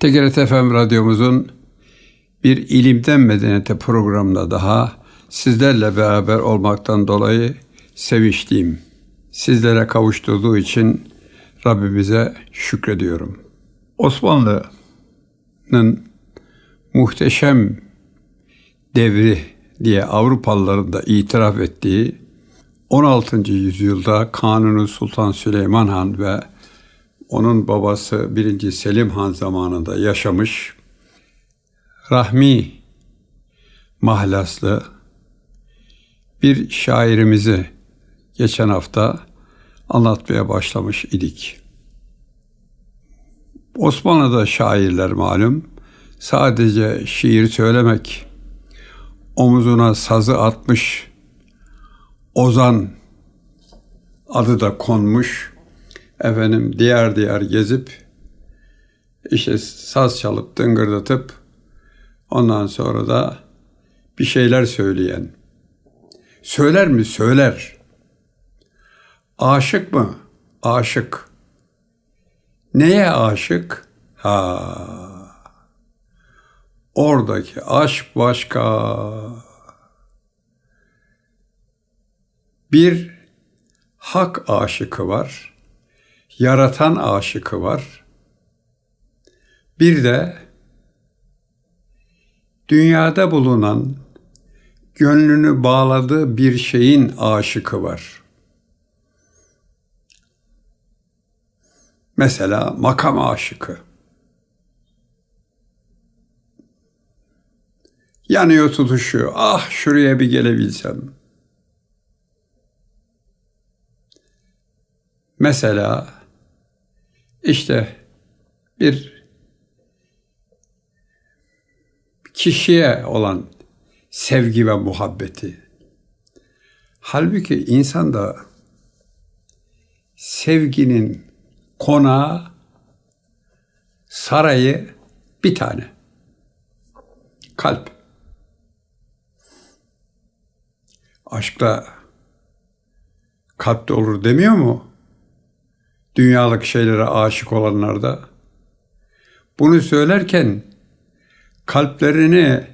TGRT FM radyomuzun bir ilimden medeniyete programında daha sizlerle beraber olmaktan dolayı sevinçliyim. Sizlere kavuşturduğu için Rabbimize şükrediyorum. Osmanlı'nın muhteşem devri diye Avrupalıların da itiraf ettiği 16. yüzyılda Kanuni Sultan Süleyman Han ve onun babası 1. Selim Han zamanında yaşamış Rahmi mahlaslı bir şairimizi geçen hafta anlatmaya başlamış idik. Osmanlı'da şairler malum sadece şiir söylemek, omuzuna sazı atmış, ozan adı da konmuş, efendim diğer diğer gezip işte saz çalıp dıngırdatıp ondan sonra da bir şeyler söyleyen. Söyler mi? Söyler. Aşık mı? Aşık. Neye aşık? Ha. Oradaki aşk başka. Bir hak aşıkı var yaratan aşıkı var. Bir de dünyada bulunan gönlünü bağladığı bir şeyin aşıkı var. Mesela makam aşıkı. Yanıyor tutuşuyor. Ah şuraya bir gelebilsem. Mesela işte bir kişiye olan sevgi ve muhabbeti. Halbuki insanda sevginin konağı, sarayı bir tane. Kalp. Aşkta kalpte olur demiyor mu? Dünyalık şeylere aşık olanlarda. Bunu söylerken kalplerini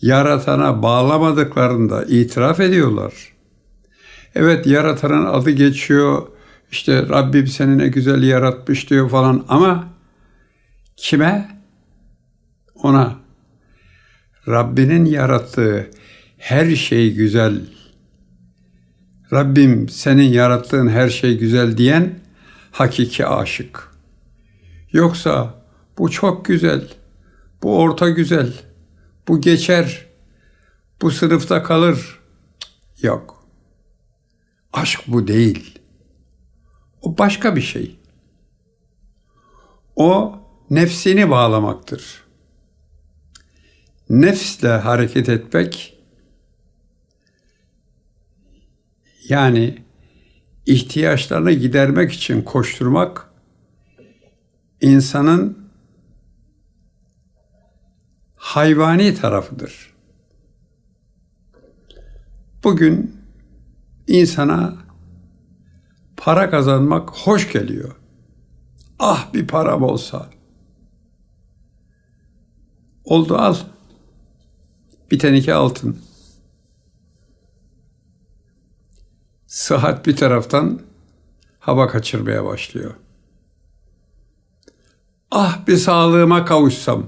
yaratana bağlamadıklarında itiraf ediyorlar. Evet yaratanın adı geçiyor. İşte Rabbim seni ne güzel yaratmış diyor falan ama kime? Ona. Rabbinin yarattığı her şey güzel. Rabbim senin yarattığın her şey güzel diyen hakiki aşık. Yoksa bu çok güzel, bu orta güzel, bu geçer, bu sınıfta kalır. Yok. Aşk bu değil. O başka bir şey. O nefsini bağlamaktır. Nefsle hareket etmek yani ihtiyaçlarını gidermek için koşturmak insanın hayvani tarafıdır. Bugün insana para kazanmak hoş geliyor. Ah bir param olsa. Oldu al. Bir tenike altın. Sıhhat bir taraftan hava kaçırmaya başlıyor. Ah bir sağlığıma kavuşsam.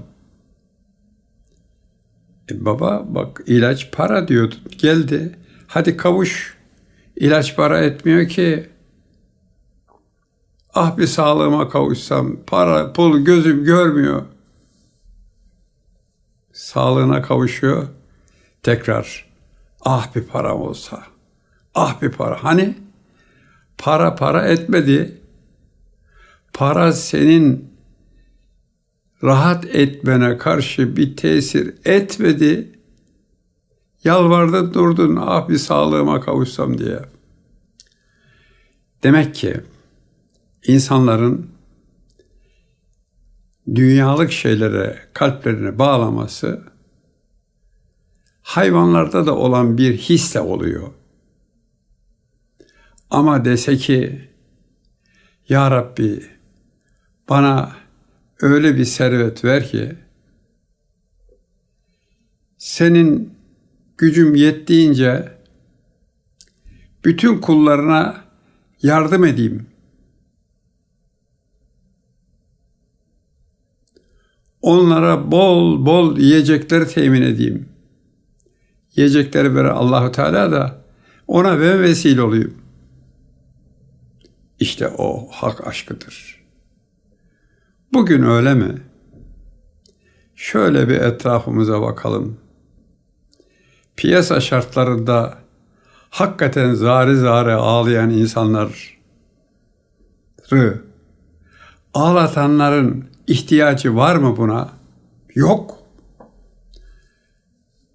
E baba bak ilaç para diyordun. Geldi. Hadi kavuş. İlaç para etmiyor ki. Ah bir sağlığıma kavuşsam. Para, pul gözüm görmüyor. Sağlığına kavuşuyor. Tekrar ah bir param olsa.'' Ah bir para. Hani para para etmedi. Para senin rahat etmene karşı bir tesir etmedi. Yalvardın durdun ah bir sağlığıma kavuşsam diye. Demek ki insanların dünyalık şeylere kalplerini bağlaması hayvanlarda da olan bir hisle oluyor. Ama dese ki Ya Rabbi bana öyle bir servet ver ki senin gücüm yettiğince bütün kullarına yardım edeyim. Onlara bol bol yiyecekleri temin edeyim. Yiyecekleri veren Allahu Teala da ona ben vesile olayım. İşte o hak aşkıdır. Bugün öyle mi? Şöyle bir etrafımıza bakalım. Piyasa şartlarında hakikaten zari zari ağlayan insanları ağlatanların ihtiyacı var mı buna? Yok.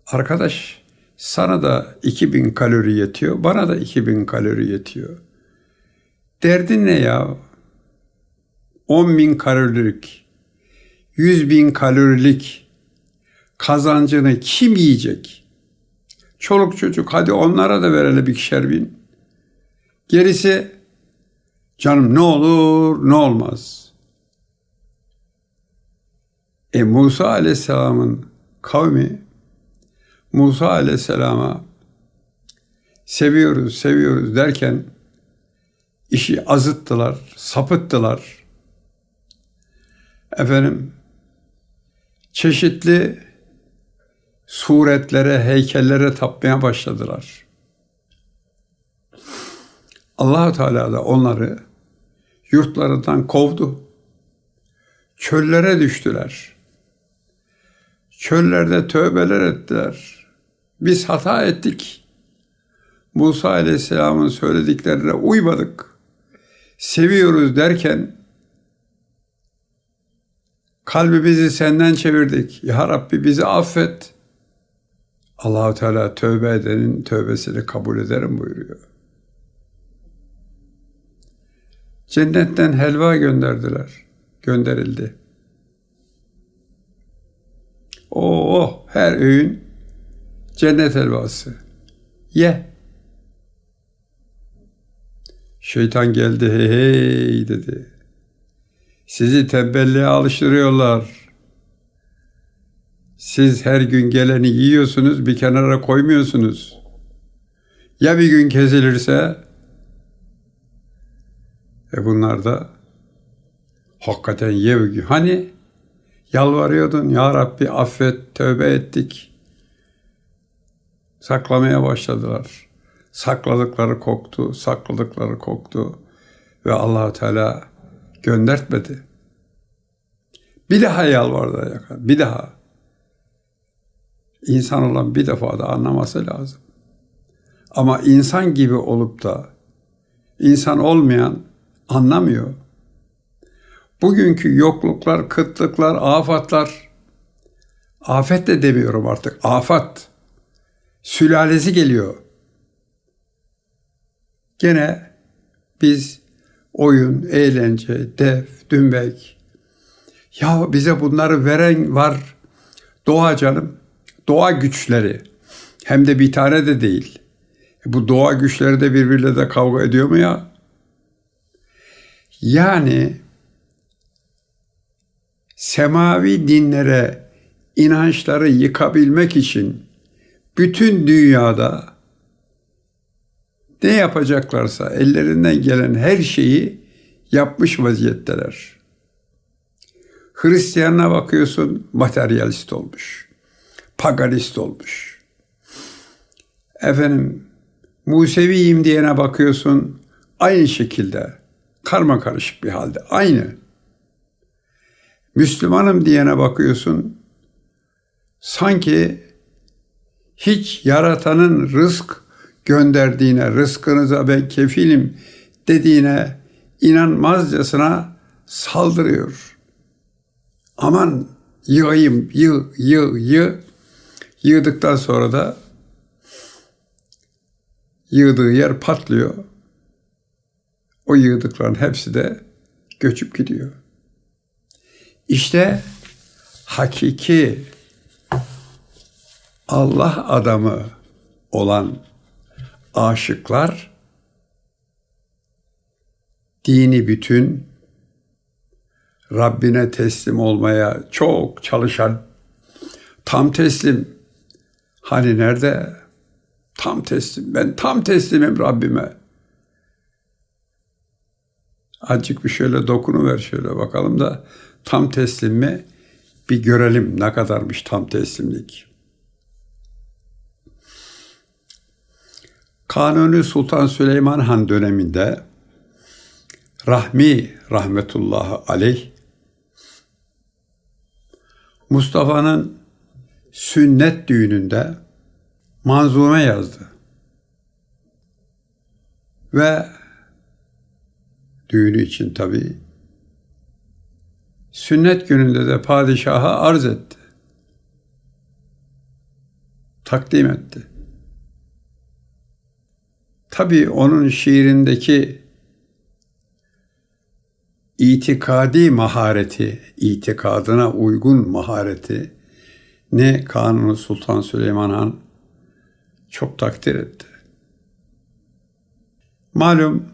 Arkadaş sana da 2000 kalori yetiyor, bana da 2000 kalori yetiyor. Derdin ne ya? 10 bin kalorilik, 100 bin kalorilik kazancını kim yiyecek? Çoluk çocuk hadi onlara da verelim ikişer bin. Gerisi canım ne olur ne olmaz. E Musa aleyhisselamın kavmi Musa aleyhisselama seviyoruz seviyoruz derken işi azıttılar, sapıttılar. Efendim çeşitli suretlere, heykellere tapmaya başladılar. allah Teala da onları yurtlarından kovdu. Çöllere düştüler. Çöllerde tövbeler ettiler. Biz hata ettik. Musa Aleyhisselam'ın söylediklerine uymadık. Seviyoruz derken kalbimizi senden çevirdik. Ya Rabbi bizi affet. Allahu Teala tövbe edenin tövbesini kabul ederim buyuruyor. Cennetten helva gönderdiler. Gönderildi. Oh her öğün cennet helvası. Ye. Şeytan geldi hey hey dedi. Sizi tembelliğe alıştırıyorlar. Siz her gün geleni yiyorsunuz, bir kenara koymuyorsunuz. Ya bir gün kesilirse? E bunlar da hakikaten ye bir. Hani yalvarıyordun ya Rabbi affet, tövbe ettik. Saklamaya başladılar. Sakladıkları koktu, sakladıkları koktu ve allah Teala göndertmedi. Bir daha yalvardı yakın, bir daha. İnsan olan bir defa da anlaması lazım. Ama insan gibi olup da insan olmayan anlamıyor. Bugünkü yokluklar, kıtlıklar, afatlar, afet de demiyorum artık, afat, sülalesi geliyor. Gene biz oyun, eğlence, def, dümbek, ya bize bunları veren var, doğa canım, doğa güçleri. Hem de bir tane de değil. Bu doğa güçleri de birbiriyle de kavga ediyor mu ya? Yani semavi dinlere inançları yıkabilmek için bütün dünyada ne yapacaklarsa ellerinden gelen her şeyi yapmış vaziyetteler. Hristiyanına bakıyorsun materyalist olmuş. Paganist olmuş. Efendim Museviyim diyene bakıyorsun aynı şekilde karma karışık bir halde aynı. Müslümanım diyene bakıyorsun sanki hiç yaratanın rızk gönderdiğine, rızkınıza ben kefilim dediğine inanmazcasına saldırıyor. Aman yığayım, yığ, yığ, yığ. Yığdıktan sonra da yığdığı yer patlıyor. O yığdıkların hepsi de göçüp gidiyor. İşte hakiki Allah adamı olan aşıklar dini bütün Rabbine teslim olmaya çok çalışan tam teslim. Hani nerede? Tam teslim. Ben tam teslimim Rabbime. Azıcık bir şöyle dokunuver şöyle bakalım da tam teslim mi? Bir görelim ne kadarmış tam teslimlik. Kanuni Sultan Süleyman Han döneminde Rahmi rahmetullahi aleyh Mustafa'nın sünnet düğününde manzume yazdı. Ve düğünü için tabii sünnet gününde de padişaha arz etti. Takdim etti. Tabii onun şiirindeki itikadi mahareti, itikadına uygun mahareti ne Kanuni Sultan Süleyman Han çok takdir etti. Malum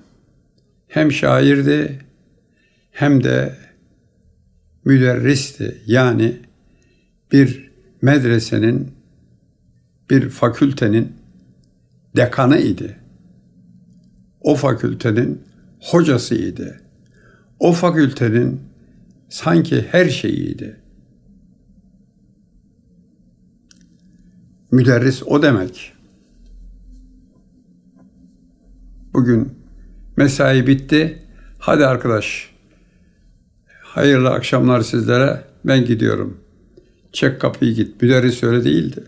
hem şairdi hem de müderristi. Yani bir medresenin, bir fakültenin dekanı idi. O fakültenin hocasıydı. O fakültenin sanki her şeyiydi. Müderris o demek. Bugün mesai bitti. Hadi arkadaş. Hayırlı akşamlar sizlere. Ben gidiyorum. Çek kapıyı git. Müderris öyle değildi.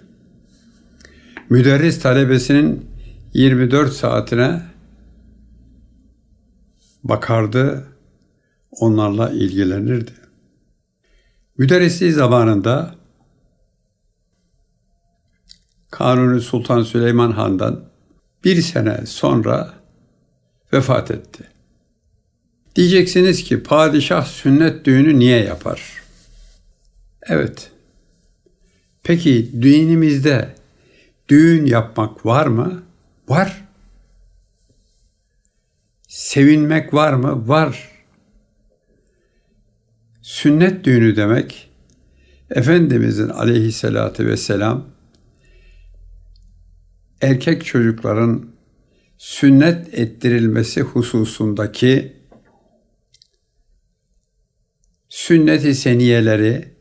Müderris talebesinin 24 saatine bakardı, onlarla ilgilenirdi. Müderrisliği zamanında Kanuni Sultan Süleyman Han'dan bir sene sonra vefat etti. Diyeceksiniz ki padişah sünnet düğünü niye yapar? Evet. Peki dinimizde düğün yapmak var mı? Var. Sevinmek var mı? Var. Sünnet düğünü demek Efendimizin aleyhissalatü vesselam erkek çocukların sünnet ettirilmesi hususundaki sünnet-i seniyeleri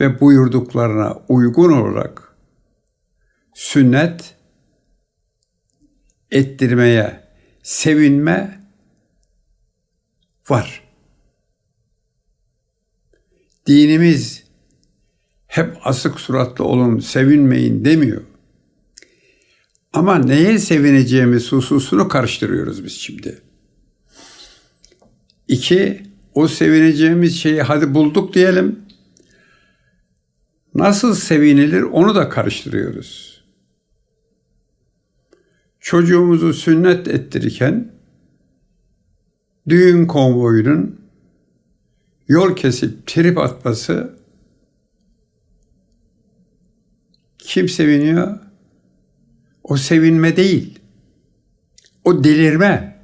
ve buyurduklarına uygun olarak sünnet ettirmeye sevinme var. Dinimiz hep asık suratlı olun, sevinmeyin demiyor. Ama neye sevineceğimiz hususunu karıştırıyoruz biz şimdi. İki, o sevineceğimiz şeyi hadi bulduk diyelim. Nasıl sevinilir onu da karıştırıyoruz. Çocuğumuzu sünnet ettirirken düğün konvoyunun yol kesip trip atması kim seviniyor? O sevinme değil. O delirme.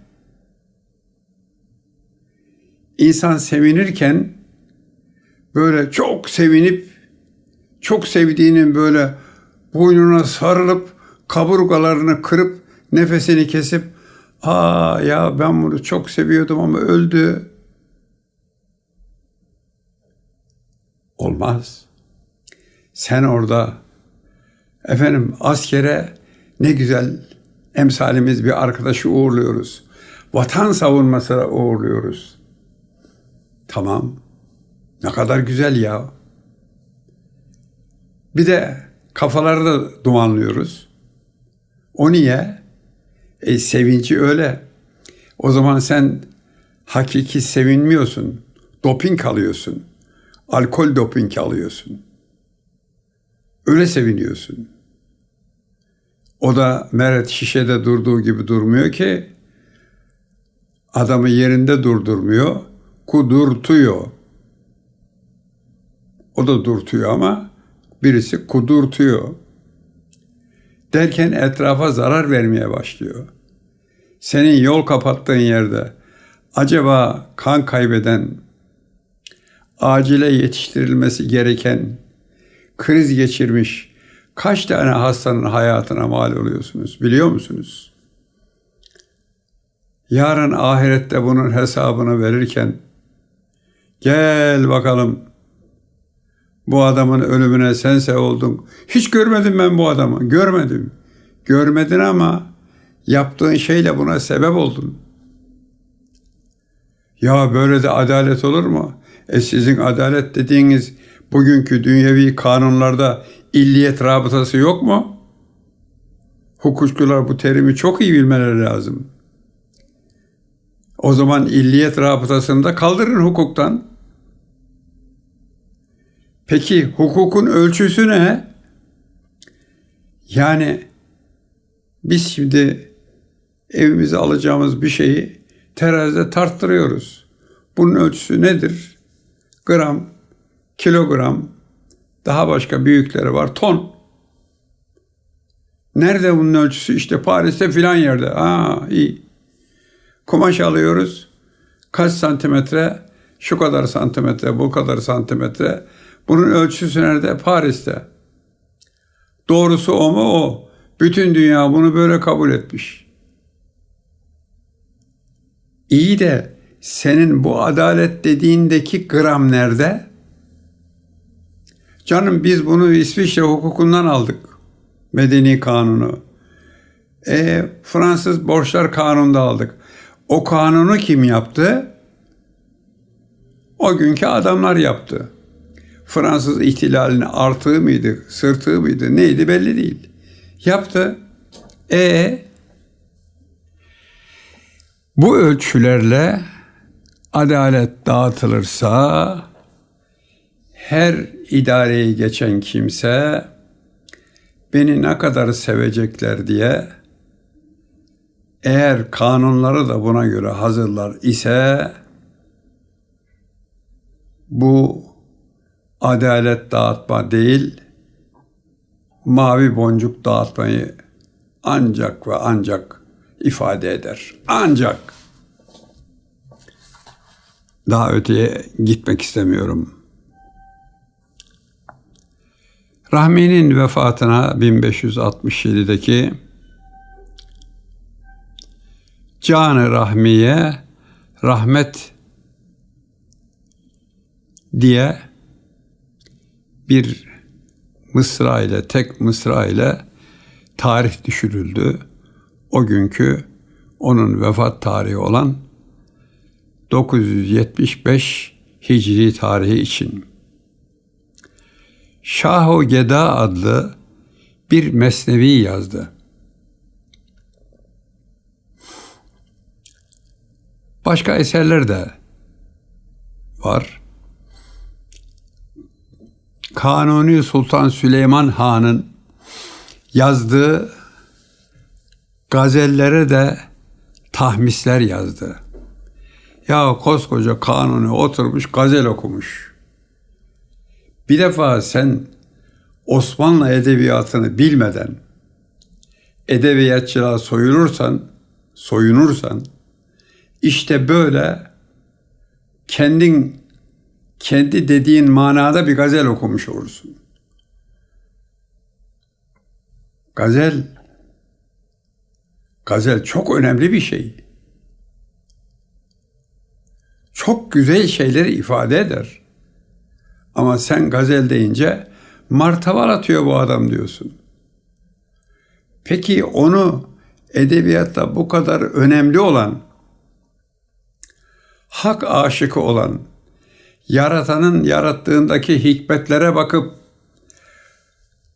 İnsan sevinirken böyle çok sevinip çok sevdiğinin böyle boynuna sarılıp kaburgalarını kırıp nefesini kesip aa ya ben bunu çok seviyordum ama öldü. Olmaz. Sen orada efendim askere ne güzel emsalimiz bir arkadaşı uğurluyoruz. Vatan savunmasına uğurluyoruz. Tamam. Ne kadar güzel ya. Bir de kafaları da dumanlıyoruz. O niye? E sevinci öyle. O zaman sen hakiki sevinmiyorsun. Doping alıyorsun. Alkol doping alıyorsun. Öyle seviniyorsun. O da Meret şişede durduğu gibi durmuyor ki adamı yerinde durdurmuyor, kudurtuyor. O da durtuyor ama birisi kudurtuyor. Derken etrafa zarar vermeye başlıyor. Senin yol kapattığın yerde acaba kan kaybeden, acile yetiştirilmesi gereken, kriz geçirmiş kaç tane hastanın hayatına mal oluyorsunuz biliyor musunuz? Yarın ahirette bunun hesabını verirken gel bakalım bu adamın ölümüne sense oldun. Hiç görmedim ben bu adamı. Görmedim. Görmedin ama yaptığın şeyle buna sebep oldun. Ya böyle de adalet olur mu? E sizin adalet dediğiniz bugünkü dünyevi kanunlarda illiyet rabıtası yok mu? Hukukçular bu terimi çok iyi bilmeleri lazım. O zaman illiyet rabıtasını da kaldırın hukuktan. Peki hukukun ölçüsü ne? Yani biz şimdi evimize alacağımız bir şeyi terazide tarttırıyoruz. Bunun ölçüsü nedir? Gram, kilogram, daha başka büyükleri var, ton. Nerede bunun ölçüsü? İşte Paris'te filan yerde. Aa iyi. Kumaş alıyoruz. Kaç santimetre? Şu kadar santimetre, bu kadar santimetre. Bunun ölçüsü nerede? Paris'te. Doğrusu o mu? O. Bütün dünya bunu böyle kabul etmiş. İyi de senin bu adalet dediğindeki gram nerede? Canım biz bunu İsviçre hukukundan aldık. Medeni kanunu. E, Fransız borçlar kanununda aldık. O kanunu kim yaptı? O günkü adamlar yaptı. Fransız ihtilalini artığı mıydı, sırtığı mıydı, neydi belli değil. Yaptı. E bu ölçülerle adalet dağıtılırsa her idareyi geçen kimse beni ne kadar sevecekler diye eğer kanunları da buna göre hazırlar ise bu adalet dağıtma değil, mavi boncuk dağıtmayı ancak ve ancak ifade eder. Ancak daha öteye gitmek istemiyorum. Rahmi'nin vefatına 1567'deki Can-ı Rahmiye rahmet diye bir mısra ile tek mısra ile tarih düşürüldü. O günkü onun vefat tarihi olan 975 Hicri tarihi için. Şahu Geda adlı bir mesnevi yazdı. Başka eserler de var. Kanuni Sultan Süleyman Han'ın yazdığı gazellere de tahmisler yazdı. Ya koskoca Kanuni oturmuş gazel okumuş. Bir defa sen Osmanlı edebiyatını bilmeden edebiyatçılığa soyulursan, soyunursan işte böyle kendin kendi dediğin manada bir gazel okumuş olursun. Gazel gazel çok önemli bir şey. Çok güzel şeyleri ifade eder. Ama sen gazel deyince martaval atıyor bu adam diyorsun. Peki onu edebiyatta bu kadar önemli olan, hak aşıkı olan, yaratanın yarattığındaki hikmetlere bakıp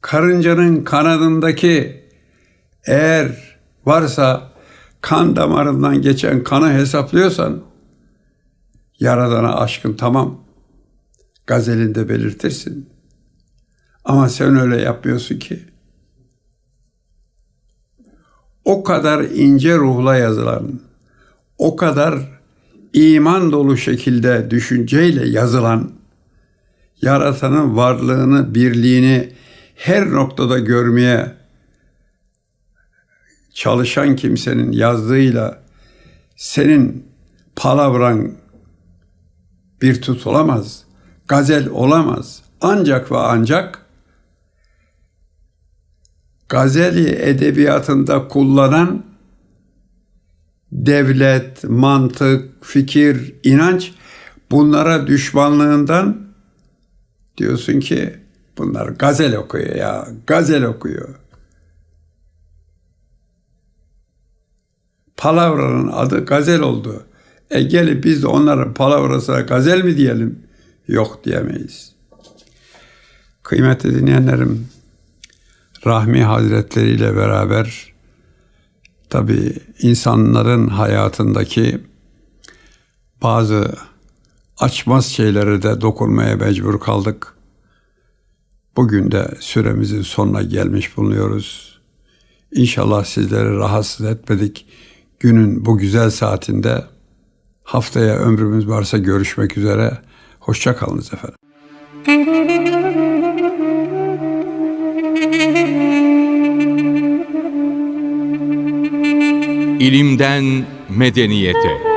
karıncanın kanadındaki eğer varsa kan damarından geçen kanı hesaplıyorsan Yaradana aşkın tamam. Gazelinde belirtirsin. Ama sen öyle yapmıyorsun ki. O kadar ince ruhla yazılan, o kadar iman dolu şekilde düşünceyle yazılan, yaratanın varlığını, birliğini her noktada görmeye çalışan kimsenin yazdığıyla senin palavran bir tutulamaz, gazel olamaz. Ancak ve ancak gazeli edebiyatında kullanan devlet, mantık, fikir, inanç bunlara düşmanlığından diyorsun ki bunlar gazel okuyor ya, gazel okuyor. Palavranın adı gazel oldu. E gelip biz de onların palavrasına gazel mi diyelim? Yok diyemeyiz. Kıymetli dinleyenlerim, Rahmi Hazretleri ile beraber tabi insanların hayatındaki bazı açmaz şeylere de dokunmaya mecbur kaldık. Bugün de süremizin sonuna gelmiş bulunuyoruz. İnşallah sizleri rahatsız etmedik. Günün bu güzel saatinde haftaya ömrümüz varsa görüşmek üzere. Hoşça kalınız efendim. İlimden medeniyete.